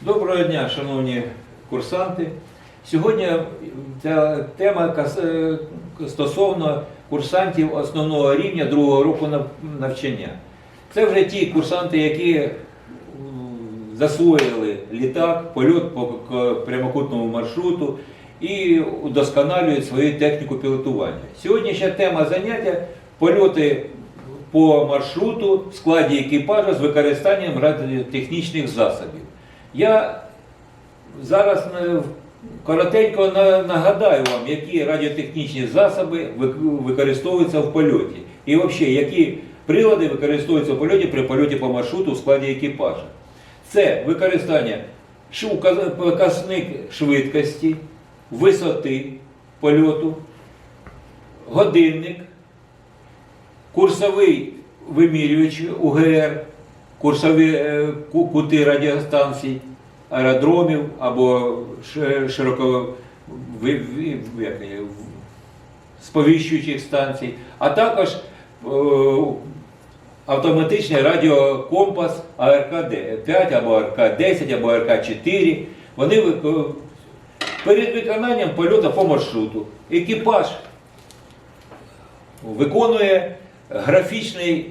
Доброго дня, шановні курсанти. Сьогодні ця тема е, стосовно курсантів основного рівня другого року навчання. Це вже ті курсанти, які засвоїли літак, польот по прямокутному маршруту і удосконалюють свою техніку пілотування. Сьогоднішня тема заняття польоти по маршруту в складі екіпажу з використанням радіотехнічних засобів. Я зараз е, коротенько нагадаю вам, які радіотехнічні засоби використовуються в польоті. І взагалі, які прилади використовуються в польоті при польоті по маршруту в складі екіпажа. Це використання показник швидкості, висоти польоту, годинник, курсовий вимірювач УГР, курсові е, кути радіостанцій, аеродромів або широко сповіщуючих станцій, а також е, автоматичний радіокомпас АРК-5 або АРК-10 або АРК-4. Вони перед виконанням польоту по маршруту екіпаж виконує графічний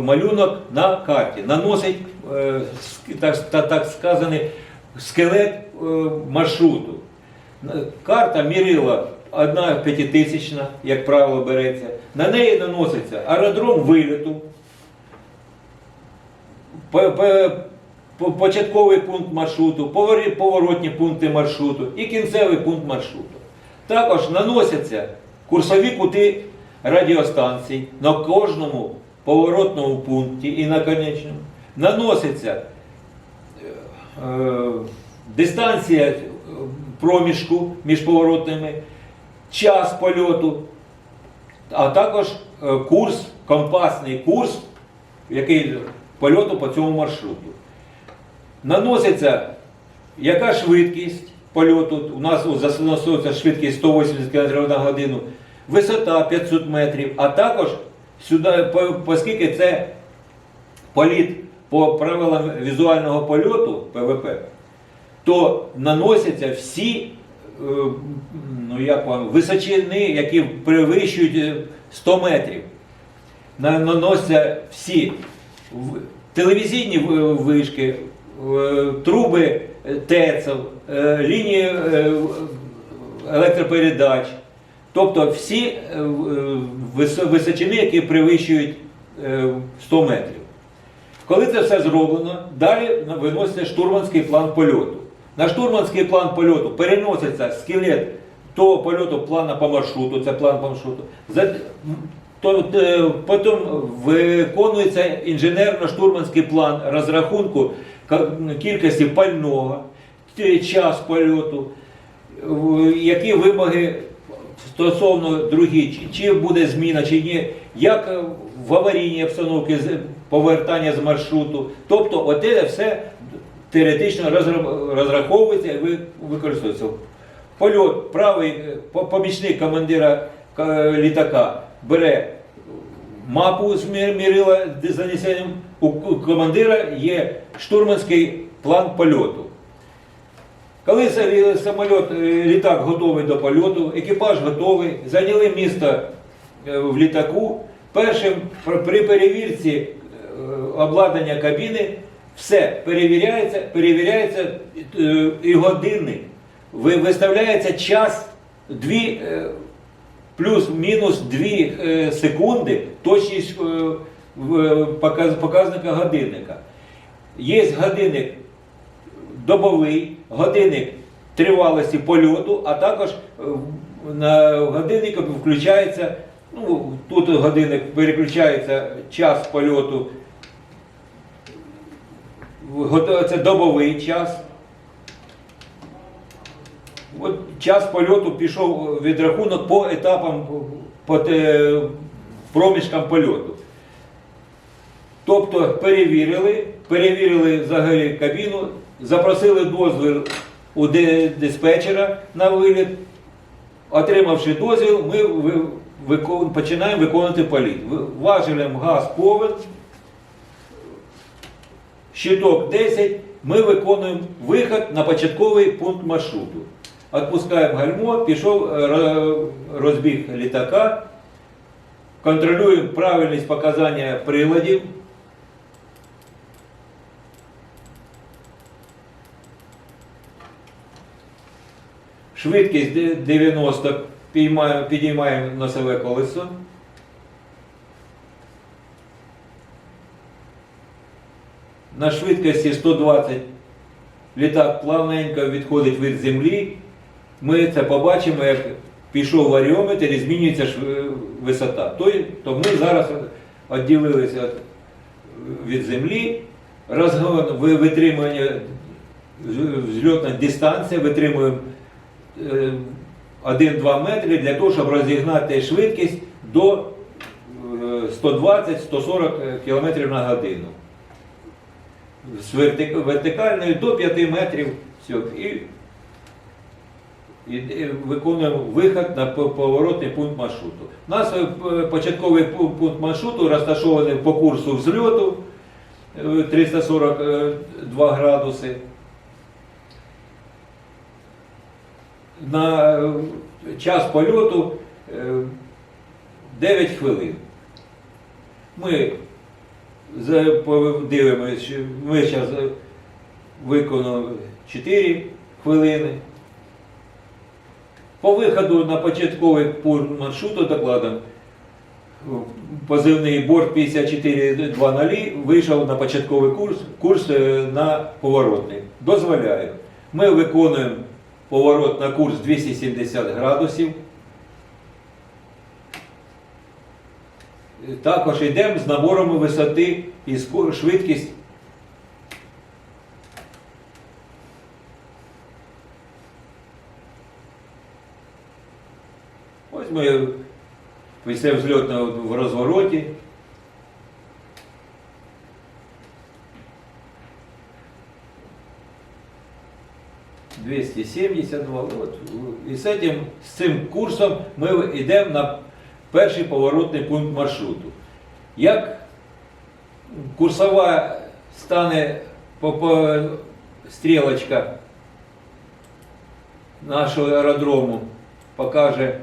малюнок на карті, наносить е, так, так сказаний скелет е, маршруту. Карта мірила одна п'ятитисячна, як правило, береться. На неї наноситься аеродром виліту, по- по- по- початковий пункт маршруту, поворотні пункти маршруту і кінцевий пункт маршруту. Також наносяться курсові кути радіостанцій на кожному поворотному пункті і на конечному. Наноситься е, е, дистанція проміжку між поворотними, час польоту, а також е, курс, компасний курс, який польоту по цьому маршруту. Наноситься яка швидкість польоту, у нас застосовується швидкість 180 км на годину, висота 500 метрів, а також сюди, оскільки це політ по правилам візуального польоту ПВП, то наносяться всі е, ну, як вам, височини, які перевищують е, 100 метрів. Наносяться всі телевізійні вишки, е, труби е, ТЕЦів, е, лінії е, електропередач, тобто всі е, височини, які перевищують е, 100 метрів. Коли це все зроблено, далі виноситься штурманський план польоту. На штурманський план польоту переноситься скелет того польоту плана по маршруту, це план по маршруту. Е, потім виконується інженерно-штурманський план розрахунку кількості пального, час польоту, які вимоги стосовно другі, чи, буде зміна, чи ні, як е, в аварійній обстановці повертання з маршруту. Тобто, оте все теоретично розраховується і ви- використовується. Польот, правий е, помічник командира е, літака бере мапу з мірила з занесенням, у командира є штурманський план польоту. Коли самоліт, е, літак готовий до польоту, екіпаж готовий, зайняли місто е, в літаку, першим при перевірці е, обладнання кабіни все перевіряється, перевіряється і годинник. Виставляється час дві, е, плюс-мінус 2 секунди точність показника годинника. Є годинник добовий, годинник тривалості польоту, а також е, на годинник включається, ну, тут годинник переключається час польоту, це добовий час. От час польоту пішов відрахунок по етапам, по проміжкам польоту. Тобто перевірили, перевірили взагалі кабіну, запросили дозвіл у диспетчера на виліт. Отримавши дозвіл, ми викон- починаємо виконувати політ. Важелем газ повен, щиток 10, ми виконуємо вихід на початковий пункт маршруту. Відпускаємо гальмо, пішов е, розбіг літака, контролюємо правильність показання приладів. Швидкість 90 підіймаємо, носове колесо. На швидкості 120 літак плавненько відходить від землі. Ми це побачимо, як пішов варіометр і змінюється висота. То, ми зараз відділилися від землі, розгон, ви- витримування, взльотна дистанція, витримуємо е, 1-2 метри для того, щоб розігнати швидкість до е, 120-140 км на годину. З вертикальною до 5 метрів. І, і, виконуємо вихід на поворотний пункт маршруту. У нас е, початковий пункт маршруту розташований по курсу взльоту е, 342 градуси. На е, час польоту е, 9 хвилин. Ми що ми зараз виконали 4 хвилини. По виходу на початковий пункт маршруту докладом позивний борт 5420 вийшов на початковий курс, курс е, на поворотний. Дозволяю. Ми виконуємо поворот на курс 270 градусів. Також йдемо з наборами висоти і швидкість. Ось ми після взльотного в розвороті. Двісті сімдесят два. От. І з цим, з цим курсом ми йдемо на перший поворотний пункт маршруту. Як курсова стане по, стрілочка нашого аеродрому, покаже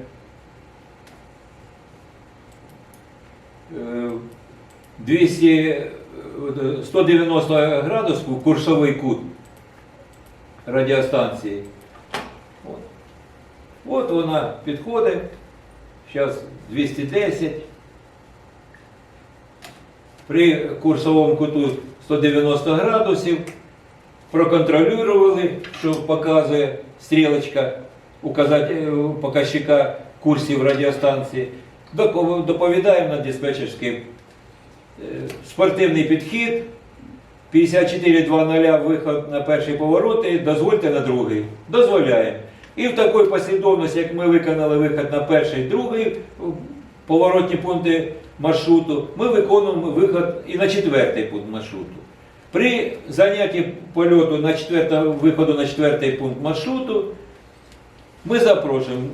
е, 200, е, 190 градусів курсовий кут радіостанції. От. От вона підходить. Зараз 210. При курсовому куту 190 градусів проконтролювали, що показує стрілочка показчика курсів радіостанції. Доповідаємо на диспетчерський е, спортивний підхід. 54.00 виход на перший поворот і дозвольте на другий. Дозволяємо. І в такій послідовності, як ми виконали виход на перший другий поворотні пункти маршруту, ми виконуємо виход і на четвертий пункт маршруту. При занятті польоту на виходу на четвертий пункт маршруту ми запрошуємо е,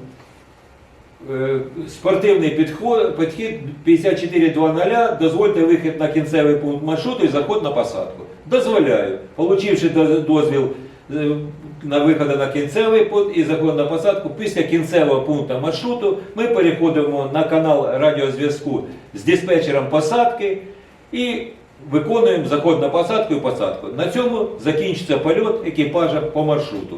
спортивний підход, підхід 54.00, дозвольте вихід на кінцевий пункт маршруту і заход на посадку. Дозволяю. Получивши дозвіл е, на вихід на кінцевий пункт і заход на посадку, після кінцевого пункту маршруту ми переходимо на канал радіозв'язку з диспетчером посадки і виконуємо заход на посадку і посадку. На цьому закінчиться польот екіпажа по маршруту.